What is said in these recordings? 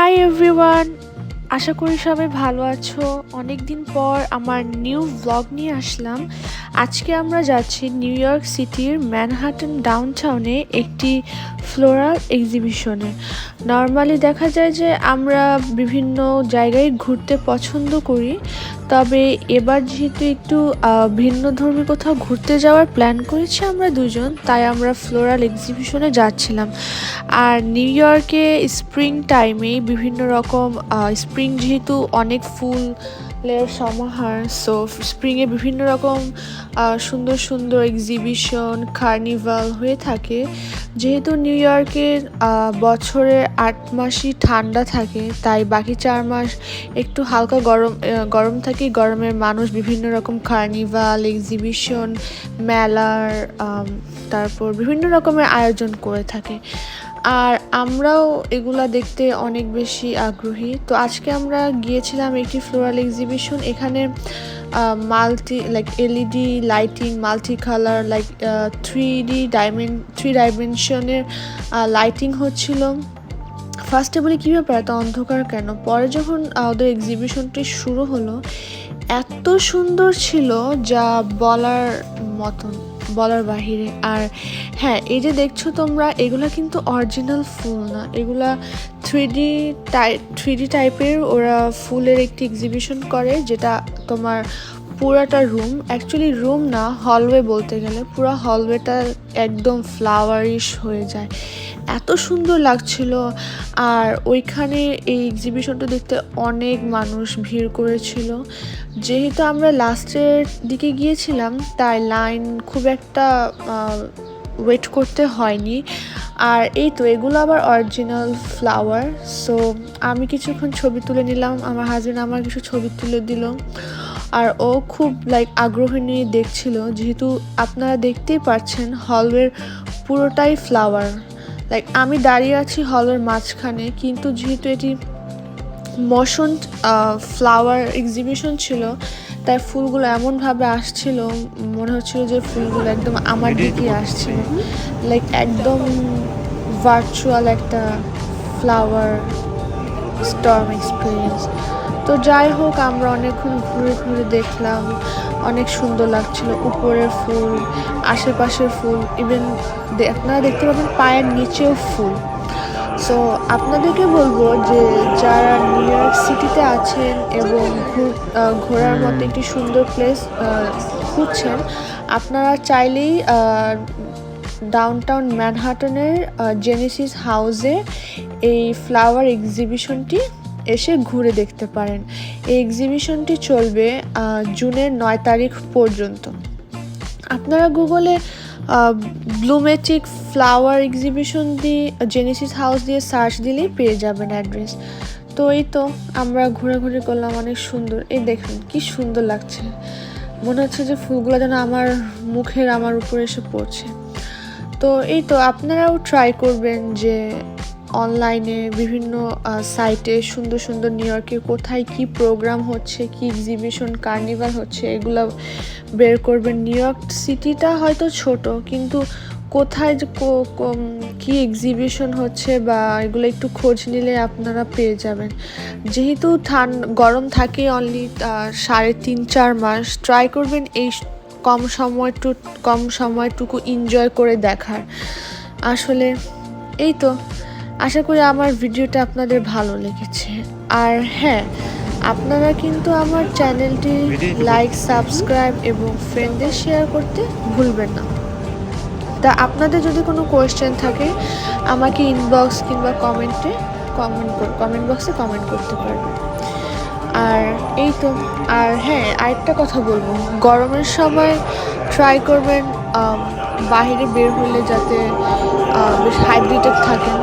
Hi everyone আশা করি সবাই ভালো আছো। অনেক দিন পর আমার নিউ ব্লগ নিয়ে আসলাম। আজকে আমরা যাচ্ছি নিউ ইয়র্ক সিটির ম্যানহাটন ডাউনটাউনে একটি ফ্লোরাল এক্সিবিশনে নর্মালি দেখা যায় যে আমরা বিভিন্ন জায়গায় ঘুরতে পছন্দ করি। তবে এবার যেহেতু একটু ভিন্ন ধর্মী কোথাও ঘুরতে যাওয়ার প্ল্যান করেছি আমরা দুজন, তাই আমরা ফ্লোরাল এক্সিবিশনে যাচ্ছিলাম। আর নিউ ইয়র্কে স্প্রিং টাইমে বিভিন্ন রকম স্প্রিং যেহেতু অনেক ফুলের সমাহার সো স্প্রিংয়ে বিভিন্ন রকম সুন্দর সুন্দর এক্সিবিশন কার্নিভাল হয়ে থাকে। যেহেতু নিউ ইয়র্কের আহ, বছরে আট মাসই ঠান্ডা থাকে তাই বাকি চার মাস একটু হালকা গরম গরম থাকে। গরমের মানুষ বিভিন্ন রকম কার্নিভাল এক্সিবিশন মেলার তারপর বিভিন্ন রকমের আয়োজন করে থাকে। আর আমরাও এগুলা দেখতে অনেক বেশি আগ্রহী। তো আজকে আমরা গিয়েছিলাম একটি ফ্লোরাল এক্সিবিশন এখানে multi like LED lighting multi colour like three D ডাইমেন three ডাইমেনশনের লাইটিং হচ্ছিল। ফার্স্টে বলি, কী ব্যাপার? এত অন্ধকার কেন? পরে যখন ওদের এক্সিবিশনটি শুরু হলো, এত সুন্দর ছিল যা বলার মতন। বলার বাহিরে। আর হ্যাঁ এই যে দেখছ তোমরা, এগুলা কিন্তু অরিজিনাল ফুল না। এগুলা থ্রি ডি টাই থ্রি ডি টাইপের ওরা ফুলের একটি এক্সিবিশন করে, যেটা তোমার পুরাটা রুম অ্যাকচুয়ালি রুম না হলওয়ে বলতে গেলে, পুরো হলওয়েটা একদম ফ্লাওয়ারিশ হয়ে যায়। এত সুন্দর লাগছিল, আর ওইখানে এই এক্সিবিশনটা দেখতে অনেক মানুষ ভিড় করেছিল। যেহেতু আমরা লাস্টের দিকে গিয়েছিলাম, তাই লাইন খুব একটা ওয়েট করতে হয়নি। আর এই তো, এগুলো আবার অরিজিনাল ফ্লাওয়ার সো আমি কিছুক্ষণ ছবি তুলে নিলাম, আমার হাজবেন্ড আমার কিছু ছবি তুলে দিল। আর ও খুব লাইক আগ্রহ নিয়ে দেখছিল যেহেতু আপনারা দেখতেই পাচ্ছেন হলওয়ের পুরোটাই ফ্লাওয়ার লাইক আমি দাঁড়িয়ে আছি হলের মাঝখানে কিন্তু যেহেতু এটি মশন ফ্লাওয়ার এক্সিবিশন ছিল তাই ফুলগুলো এমনভাবে আসছিল মনে হচ্ছিল যে ফুলগুলো একদম আমার দিকে আসছিল লাইক একদম ভার্চুয়াল একটা ফ্লাওয়ার স্টর্ম এক্সপিরিয়েন্স তো যাই হোক আমরা অনেকক্ষণ ঘুরে ঘুরে দেখলাম। অনেক সুন্দর লাগছিল। উপরের ফুল আশেপাশের ফুল ইভেন আপনারা দেখতে পাবেন পায়ের নিচেও ফুল। সো আপনাদেরকে বলব যে যারা নিউ ইয়র্ক সিটিতে আছেন এবং ঘুর ঘোরার মতো একটি সুন্দর প্লেস খুঁজছেন আপনারা চাইলেই ডাউনটাউন ম্যানহাটনের জেনেসিস হাউসে এই ফ্লাওয়ার এক্সিবিশনটি এসে ঘুরে দেখতে পারেন। এই এক্সিবিশনটি চলবে জুনের নয় তারিখ পর্যন্ত। আপনারা গুগলে ব্লুমেটিক ফ্লাওয়ার এক্সিবিশন দিয়ে জেনেসিস হাউস দিয়ে সার্চ দিলেই পেয়ে যাবেন অ্যাড্রেস তো এই তো, আমরা ঘোরাঘুরি করলাম, অনেক সুন্দর। এই দেখুন, কি সুন্দর লাগছে। মনে হচ্ছে যে ফুলগুলো যেন আমার মুখের, আমার উপরে এসে পড়ছে। তো এই তো, আপনারাও ট্রাই করবেন যে অনলাইনে বিভিন্ন সাইটে সুন্দর সুন্দর নিউ ইয়র্কে কোথায় কি প্রোগ্রাম হচ্ছে, কি এক্সিবিশন কার্নিভাল হচ্ছে, এগুলো বের করবেন। নিউ ইয়র্ক সিটিটা হয়তো ছোট, কিন্তু কোথায় যে কো- এক্সিবিশন হচ্ছে বা এগুলো একটু খোঁজ নিলে আপনারা পেয়ে যাবেন। যেহেতু ঠান, গরম থাকে অনলি সাড়ে তিন, চার মাস ট্রাই করবেন এই কম সময়টু, কম সময়টুকু এনজয় করে দেখার। আসলে এই তো। আশা করি আমার ভিডিওটা আপনাদের ভালো লেগেছে। আর হ্যাঁ আপনারা কিন্তু আমার চ্যানেলটি লাইক সাবস্ক্রাইব এবং ফ্রেন্ডদের শেয়ার করতে ভুলবেন না। তা আপনাদের যদি কোনো কোয়েশ্চেন থাকে আমাকে ইনবক্স কিংবা কমেন্টে কমেন্ট কমেন্ট বক্সে কমেন্ট করতে পারবেন। আর এই তো আর হ্যাঁ আরেকটা কথা বলব। গরমের সময় ট্রাই করবেন বাইরে বের হলে যাতে বেশ হাইড্রেটেড থাকেন।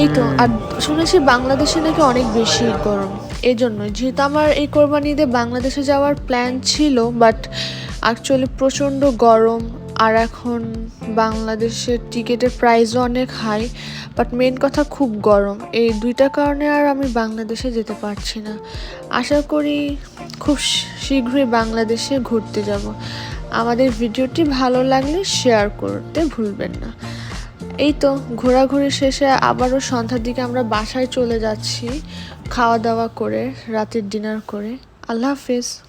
এই তো, আর শুনেছি বাংলাদেশে নাকি অনেক বেশি গরম। এই জন্য যেহেতু আমার এই কোরবানিতে বাংলাদেশে যাওয়ার প্ল্যান ছিল বাট অ্যাকচুয়ালি প্রচণ্ড গরম, আর এখন বাংলাদেশের টিকিটের প্রাইসও অনেক হাই বাট মেন কথা খুব গরম। এই দুইটা কারণে আর আমি বাংলাদেশে যেতে পারছি না। আশা করি খুব শীঘ্রই বাংলাদেশে ঘুরতে যাব। আমাদের ভিডিওটি ভালো লাগলে শেয়ার করতে ভুলবেন না। এই তো, ঘোরাঘুরি শেষে আবারও সন্ধ্যার দিকে আমরা বাসায় চলে যাচ্ছি, খাওয়া দাওয়া করে, রাতের ডিনার করে। আল্লাহ হাফেজ।